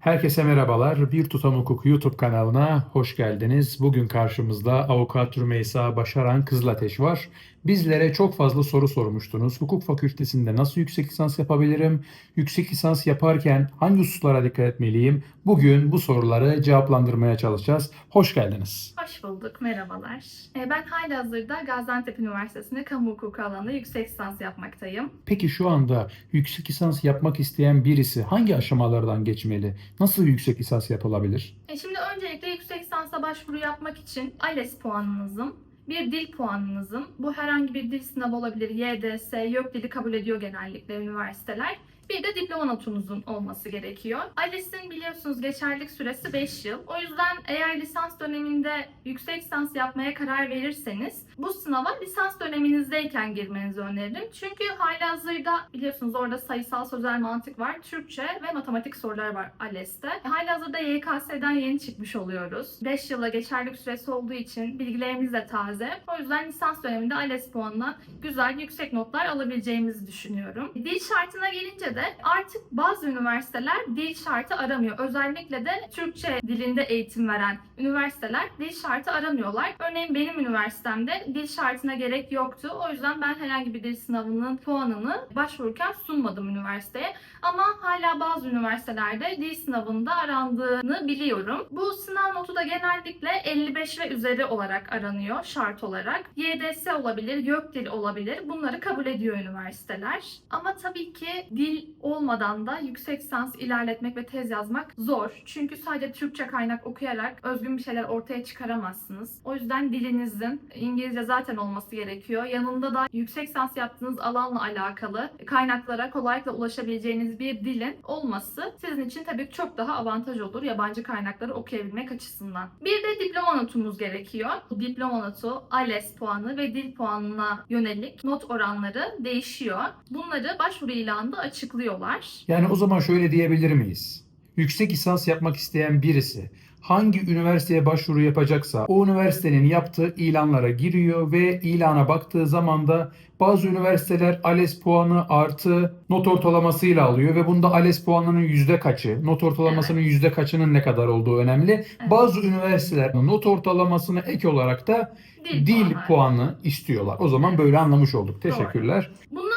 Herkese merhabalar. Bir Tutam Hukuk YouTube kanalına hoş geldiniz. Bugün karşımızda avukat Rümeysa Başaran Kızılateş var. Bizlere çok fazla soru sormuştunuz. Hukuk fakültesinde nasıl yüksek lisans yapabilirim? Yüksek lisans yaparken hangi hususlara dikkat etmeliyim? Bugün bu soruları cevaplandırmaya çalışacağız. Hoş geldiniz. Hoş bulduk, merhabalar. Ee, Ben halihazırda Gaziantep Üniversitesi'nde kamu hukuku alanında yüksek lisans yapmaktayım. Peki şu anda yüksek lisans yapmak isteyen birisi hangi aşamalardan geçmeli? Nasıl yüksek lisans yapılabilir? E, Şimdi öncelikle yüksek lisansa başvuru yapmak için ALES puanınızın, bir dil puanınızın, bu herhangi bir dil sınavı olabilir, YDS, YÖK dili kabul ediyor genellikle üniversiteler. Bir de diploma notunuzun olması gerekiyor. ALES'in biliyorsunuz geçerlilik süresi 5 yıl. O yüzden eğer lisans döneminde yüksek lisans yapmaya karar verirseniz bu sınava lisans döneminizdeyken girmenizi öneririm. Çünkü halihazırda biliyorsunuz orada sayısal sözel mantık var, Türkçe ve matematik sorular var ALES'te. Halihazırda YKS'den yeni çıkmış oluyoruz. 5 yıla geçerlilik süresi olduğu için bilgilerimiz de taze. O yüzden lisans döneminde ALES puanına güzel yüksek notlar alabileceğimizi düşünüyorum. Dil şartına gelince de artık bazı üniversiteler dil şartı aramıyor. Özellikle de Türkçe dilinde eğitim veren üniversiteler dil şartı aramıyorlar. Örneğin benim üniversitemde dil şartına gerek yoktu. O yüzden ben herhangi bir dil sınavının puanını başvururken sunmadım üniversiteye. Ama hala bazı üniversitelerde dil sınavında arandığını biliyorum. Bu sınav notu da genellikle 55 ve üzeri olarak aranıyor şart olarak. YDS olabilir, YÖK dil olabilir. Bunları kabul ediyor üniversiteler. Ama tabii ki dil olmadan da yüksek lisans ilerletmek ve tez yazmak zor. Çünkü sadece Türkçe kaynak okuyarak özgün bir şeyler ortaya çıkaramazsınız. O yüzden dilinizin İngilizce zaten olması gerekiyor. Yanında da yüksek lisans yaptığınız alanla alakalı kaynaklara kolaylıkla ulaşabileceğiniz bir dilin olması sizin için tabii çok daha avantaj olur yabancı kaynakları okuyabilmek açısından. Bir de diploma notumuz gerekiyor. Bu diploma notu ALES puanı ve dil puanına yönelik not oranları değişiyor. Bunları başvuru ilanında açıklıyorlar. Yani o zaman şöyle diyebilir miyiz? Yüksek lisans yapmak isteyen birisi hangi üniversiteye başvuru yapacaksa o üniversitenin yaptığı ilanlara giriyor ve ilana baktığı zaman da bazı üniversiteler ALES puanı artı not ortalamasıyla alıyor ve bunda ALES puanının yüzde kaçı, not ortalamasının yüzde kaçının ne kadar olduğu önemli. Evet. Bazı üniversiteler not ortalamasına ek olarak da dil puanı. puanı istiyorlar. O zaman böyle anlamış olduk. Teşekkürler. Bundan sonra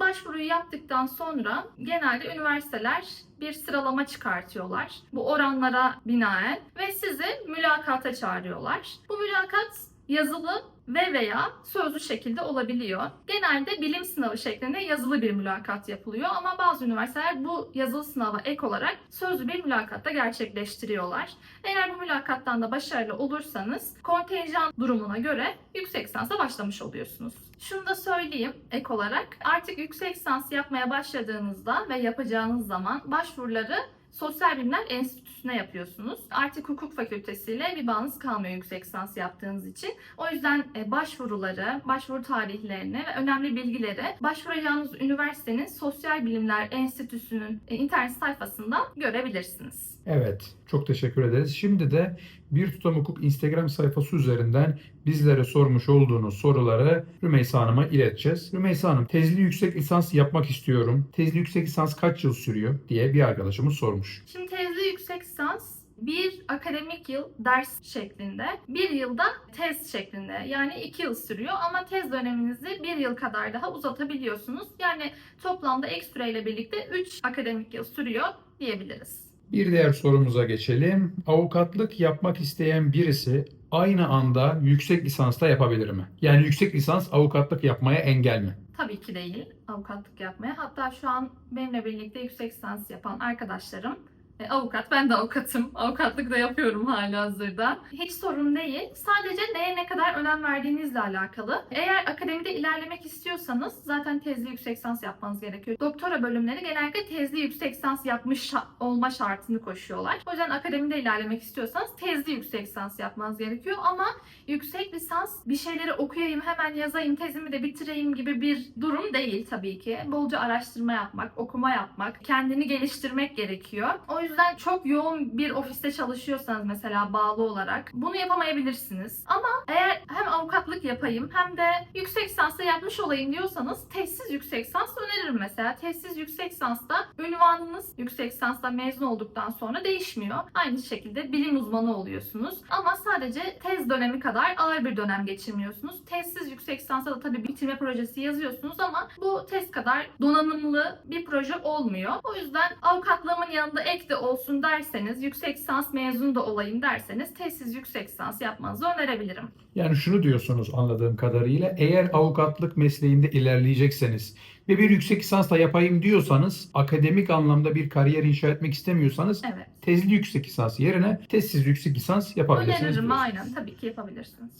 siz başvuruyu yaptıktan sonra genelde üniversiteler bir sıralama çıkartıyorlar. Bu oranlara binaen ve sizi mülakata çağırıyorlar. Bu mülakat yazılı ve veya sözlü şekilde olabiliyor. Genelde bilim sınavı şeklinde yazılı bir mülakat yapılıyor ama bazı üniversiteler bu yazılı sınava ek olarak sözlü bir mülakatta gerçekleştiriyorlar. Eğer bu mülakattan da başarılı olursanız kontenjan durumuna göre yüksek lisansa başlamış oluyorsunuz. Şunu da söyleyeyim ek olarak artık yüksek lisans yapmaya başladığınızda ve yapacağınız zaman başvuruları Sosyal Bilimler Enstitüsü'ne yapıyorsunuz. Artık hukuk fakültesiyle bir bağınız kalmıyor yüksek lisans yaptığınız için. O yüzden e, başvuruları, başvuru tarihlerini ve önemli bilgileri başvuracağınız üniversitenin Sosyal Bilimler Enstitüsü'nün e, internet sayfasından görebilirsiniz. Evet, çok teşekkür ederiz. Şimdi de Bir Tutam Hukuk Instagram sayfası üzerinden bizlere sormuş olduğunuz soruları Rümeysa Hanım'a ileteceğiz. Rümeysa Hanım, tezli yüksek lisans yapmak istiyorum. Tezli yüksek lisans kaç yıl sürüyor diye bir arkadaşımız sormuş. Şimdi tezli yüksek lisans bir akademik yıl ders şeklinde, bir yılda tez şeklinde yani iki yıl sürüyor ama tez döneminizi bir yıl kadar daha uzatabiliyorsunuz. Yani toplamda ek süreyle birlikte 3 akademik yıl sürüyor diyebiliriz. Bir diğer sorumuza geçelim. Avukatlık yapmak isteyen birisi aynı anda yüksek lisans da yapabilir mi? Yani yüksek lisans avukatlık yapmaya engel mi? Tabii ki değil avukatlık yapmaya. Hatta şu an benimle birlikte yüksek lisans yapan arkadaşlarım e, avukat. Ben de avukatım. Avukatlık da yapıyorum hala hazırda. Hiç sorun değil. Sadece neye ne kadar önem verdiğinizle alakalı. Eğer akademide ilerlemek istiyorsanız zaten tezli yüksek lisans yapmanız gerekiyor. Doktora bölümleri genellikle tezli yüksek lisans yapmış olma şartını koşuyorlar. O yüzden akademide ilerlemek istiyorsanız tezli yüksek lisans yapmanız gerekiyor ama yüksek lisans bir şeyleri okuyayım hemen yazayım tezimi de bitireyim gibi bir durum değil tabii ki. Bolca araştırma yapmak, okuma yapmak, kendini geliştirmek gerekiyor. O yüzden yüzden çok yoğun bir ofiste çalışıyorsanız mesela bağlı olarak bunu yapamayabilirsiniz. Ama eğer hem avukatlık yapayım hem de yüksek lisansla yapmış olayım diyorsanız tesis yüksek lisans öneririm mesela. Tesis yüksek lisansta ünvanınız yüksek lisanstan mezun olduktan sonra değişmiyor. Aynı şekilde bilim uzmanı oluyorsunuz. Ama sadece tez dönemi kadar ağır bir dönem geçirmiyorsunuz. Tezsiz yüksek lisansa da tabii bitirme projesi yazıyorsunuz ama bu tez kadar donanımlı bir proje olmuyor. O yüzden avukatlığımın yanında ek de olsun derseniz, yüksek lisans mezunu da olayım derseniz tezsiz yüksek lisans yapmanızı önerebilirim. Yani şunu diyorsunuz anladığım kadarıyla eğer avukatlık mesleğinde ilerleyecekseniz ve bir yüksek lisans da yapayım diyorsanız akademik anlamda bir kariyer inşa etmek istemiyorsanız Evet. tezli yüksek lisans yerine tezsiz yüksek lisans yapabilirsiniz. Öneririm diyorsunuz. aynen. Tabii ki yapabilirsiniz.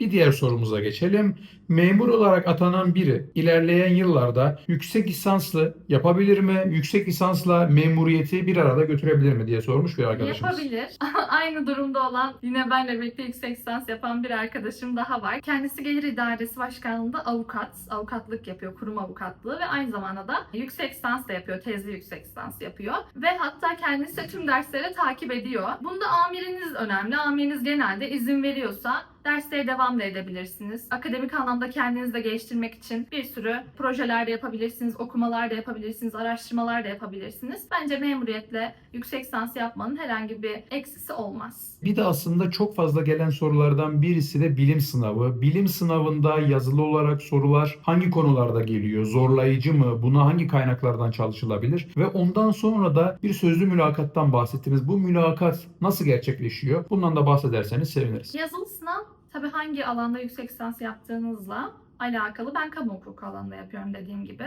Bir diğer sorumuza geçelim. Memur olarak atanan biri ilerleyen yıllarda yüksek lisanslı yapabilir mi? Yüksek lisansla memuriyeti bir arada götürebilir mi diye sormuş bir arkadaşımız. Yapabilir. Aynı durumda olan yine benle birlikte yüksek lisans yapan bir arkadaşım daha var. Kendisi Gelir İdaresi Başkanlığı'nda avukat, avukatlık yapıyor, kurum avukatlığı ve aynı zamanda da yüksek lisans da yapıyor, tezli yüksek lisans yapıyor. Ve hatta kendisi tüm dersleri takip ediyor. Bunda amiriniz önemli. Amiriniz genelde izin veriyorsa derslere devam da edebilirsiniz. Akademik anlamda kendinizi de geliştirmek için bir sürü projeler de yapabilirsiniz, okumalar da yapabilirsiniz, araştırmalar da yapabilirsiniz. Bence memuriyetle yüksek lisans yapmanın herhangi bir eksisi olmaz. Bir de aslında çok fazla gelen sorulardan birisi de bilim sınavı. Bilim sınavında yazılı olarak sorular hangi konularda geliyor? Zorlayıcı mı? Buna hangi kaynaklardan çalışılabilir? Ve ondan sonra da bir sözlü mülakattan bahsettiniz. Bu mülakat nasıl gerçekleşiyor? Bundan da bahsederseniz seviniriz. Yazılı sınav tabii hangi alanda yüksek lisans yaptığınızla alakalı. Ben kamu hukuku alanında yapıyorum dediğim gibi.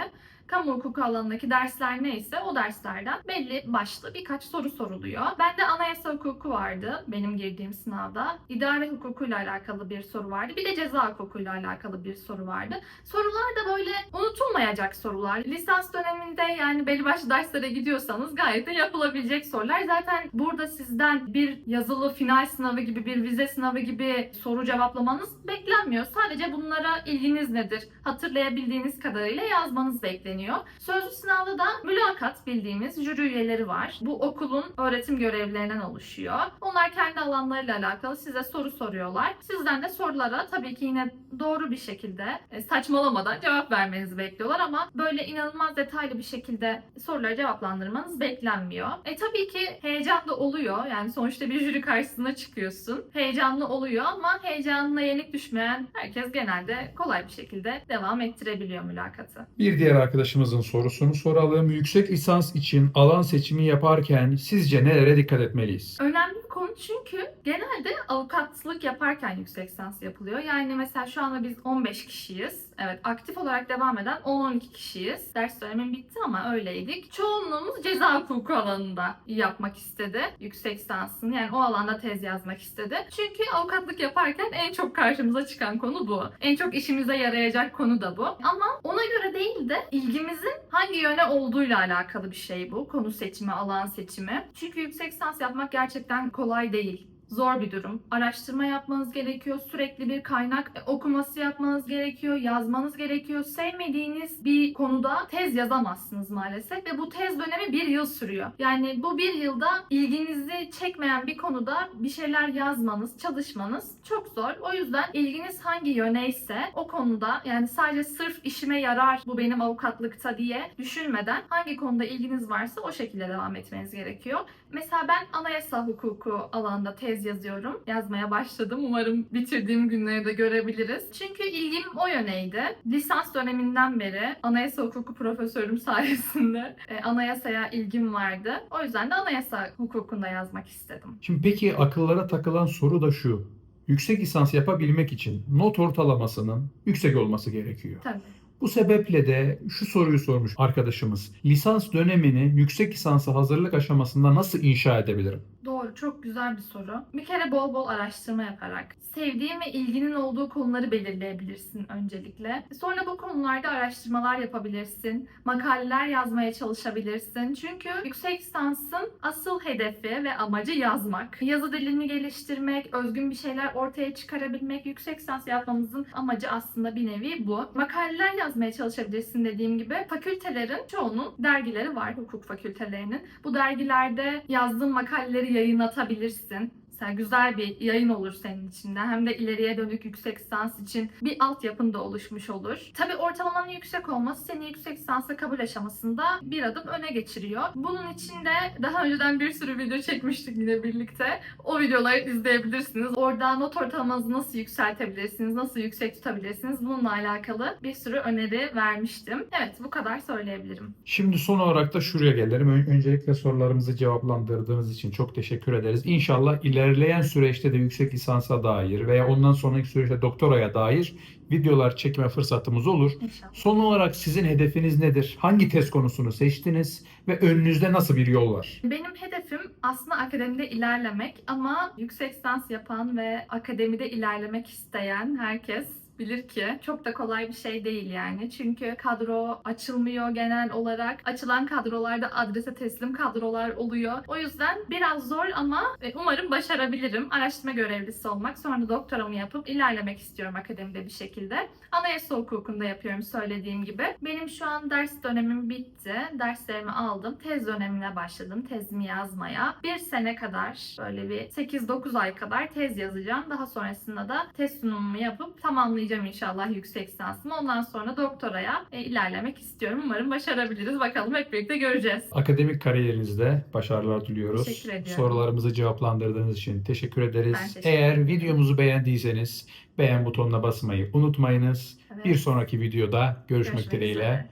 Kamu hukuku alanındaki dersler neyse o derslerden belli başlı birkaç soru soruluyor. Bende anayasa hukuku vardı benim girdiğim sınavda. İdare hukukuyla alakalı bir soru vardı. Bir de ceza hukukuyla alakalı bir soru vardı. Sorular da böyle unutulmayacak sorular. Lisans döneminde yani belli başlı derslere gidiyorsanız gayet de yapılabilecek sorular. Zaten burada sizden bir yazılı final sınavı gibi bir vize sınavı gibi soru cevaplamanız beklenmiyor. Sadece bunlara ilginiz nedir? Hatırlayabildiğiniz kadarıyla yazmanız bekleniyor. Sözlü sınavda da mülakat bildiğimiz jüri üyeleri var. Bu okulun öğretim görevlilerinden oluşuyor. Onlar kendi alanlarıyla alakalı size soru soruyorlar. Sizden de sorulara tabii ki yine doğru bir şekilde e, saçmalamadan cevap vermenizi bekliyorlar ama böyle inanılmaz detaylı bir şekilde soruları cevaplandırmanız beklenmiyor. E tabii ki heyecan da oluyor. Yani sonuçta bir jüri karşısına çıkıyorsun. Heyecanlı oluyor ama heyecanına yenik düşmeyen herkes genelde kolay bir şekilde devam ettirebiliyor mülakatı. Bir diğer arkadaşımızın sorusunu soralım. Yüksek lisans için alan seçimi yaparken sizce nelere dikkat etmeliyiz? Önemli bir konu çünkü genelde avukatlık yaparken yüksek lisans yapılıyor. Yani mesela şu anda biz 15 kişiyiz. Evet aktif olarak devam eden 10-12 kişiyiz. Ders dönemim bitti ama öyleydik. Çoğunluğumuz ceza hukuku alanında yapmak istedi. Yüksek lisansını yani o alanda tez yazmak istedi. Çünkü avukatlık yaparken en çok karşımıza çıkan konu bu. En çok işimize yarayacak konu da bu. Ama ona göre değil de ilgimizin hangi yöne olduğuyla alakalı bir şey bu. Konu seçimi, alan seçimi. Çünkü yüksek lisans yapmak gerçekten kolay değil. Zor bir durum. Araştırma yapmanız gerekiyor. Sürekli bir kaynak okuması yapmanız gerekiyor. Yazmanız gerekiyor. Sevmediğiniz bir konuda tez yazamazsınız maalesef. Ve bu tez dönemi bir yıl sürüyor. Yani bu bir yılda ilginizi çekmeyen bir konuda bir şeyler yazmanız, çalışmanız çok zor. O yüzden ilginiz hangi yöneyse o konuda yani sadece sırf işime yarar bu benim avukatlıkta diye düşünmeden hangi konuda ilginiz varsa o şekilde devam etmeniz gerekiyor. Mesela ben anayasa hukuku alanında tez yazıyorum. Yazmaya başladım. Umarım bitirdiğim günleri de görebiliriz. Çünkü ilgim o yöneydi. Lisans döneminden beri anayasa hukuku profesörüm sayesinde e, anayasaya ilgim vardı. O yüzden de anayasa hukukunda yazmak istedim. Şimdi peki akıllara takılan soru da şu. Yüksek lisans yapabilmek için not ortalamasının yüksek olması gerekiyor. Tabii. Bu sebeple de şu soruyu sormuş arkadaşımız. Lisans dönemini yüksek lisansa hazırlık aşamasında nasıl inşa edebilirim? Doğru, çok güzel bir soru. Bir kere bol bol araştırma yaparak, sevdiğin ve ilginin olduğu konuları belirleyebilirsin öncelikle. Sonra bu konularda araştırmalar yapabilirsin, makaleler yazmaya çalışabilirsin. Çünkü yüksek lisansın asıl hedefi ve amacı yazmak. Yazı dilini geliştirmek, özgün bir şeyler ortaya çıkarabilmek, yüksek lisans yapmamızın amacı aslında bir nevi bu. Makaleler yazmaya çalışabilirsin dediğim gibi. Fakültelerin çoğunun dergileri var, hukuk fakültelerinin. Bu dergilerde yazdığın makaleleri yayınlatabilirsin. Mesela güzel bir yayın olur senin içinde. Hem de ileriye dönük yüksek lisans için bir altyapın da oluşmuş olur. Tabii ortalamanın yüksek olması seni yüksek lisansa kabul aşamasında bir adım öne geçiriyor. Bunun için de daha önceden bir sürü video çekmiştik yine birlikte. O videoları izleyebilirsiniz. Orada not ortalamanızı nasıl yükseltebilirsiniz, nasıl yüksek tutabilirsiniz bununla alakalı bir sürü öneri vermiştim. Evet bu kadar söyleyebilirim. Şimdi son olarak da şuraya gelelim. Ön- Öncelikle sorularımızı cevaplandırdığınız için çok teşekkür ederiz. İnşallah ilerleyen süreçte de yüksek lisansa dair veya ondan sonraki süreçte doktoraya dair videolar çekme fırsatımız olur. İnşallah. Son olarak sizin hedefiniz nedir? Hangi test konusunu seçtiniz ve önünüzde nasıl bir yol var? Benim hedefim aslında akademide ilerlemek ama yüksek lisans yapan ve akademide ilerlemek isteyen herkes bilir ki çok da kolay bir şey değil yani. Çünkü kadro açılmıyor genel olarak. Açılan kadrolarda adrese teslim kadrolar oluyor. O yüzden biraz zor ama e, umarım başarabilirim. Araştırma görevlisi olmak, sonra doktoramı yapıp ilerlemek istiyorum akademide bir şekilde. Anayasa hukukunda yapıyorum söylediğim gibi. Benim şu an ders dönemim bitti. Derslerimi aldım. Tez dönemine başladım. Tezimi yazmaya. Bir sene kadar böyle bir 8-9 ay kadar tez yazacağım. Daha sonrasında da test sunumumu yapıp tamamlayacağım inşallah yüksek lisansımı. Ondan sonra doktoraya e, ilerlemek istiyorum. Umarım başarabiliriz. Bakalım hep birlikte göreceğiz. Akademik kariyerinizde başarılar diliyoruz. Teşekkür ediyorum. Sorularımızı cevaplandırdığınız için teşekkür ederiz. Ben teşekkür Eğer videomuzu beğendiyseniz beğen butonuna basmayı unutmayınız. Evet. Bir sonraki videoda görüşmek, dileğiyle.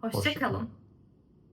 Hoşçakalın. Hoşça kalın.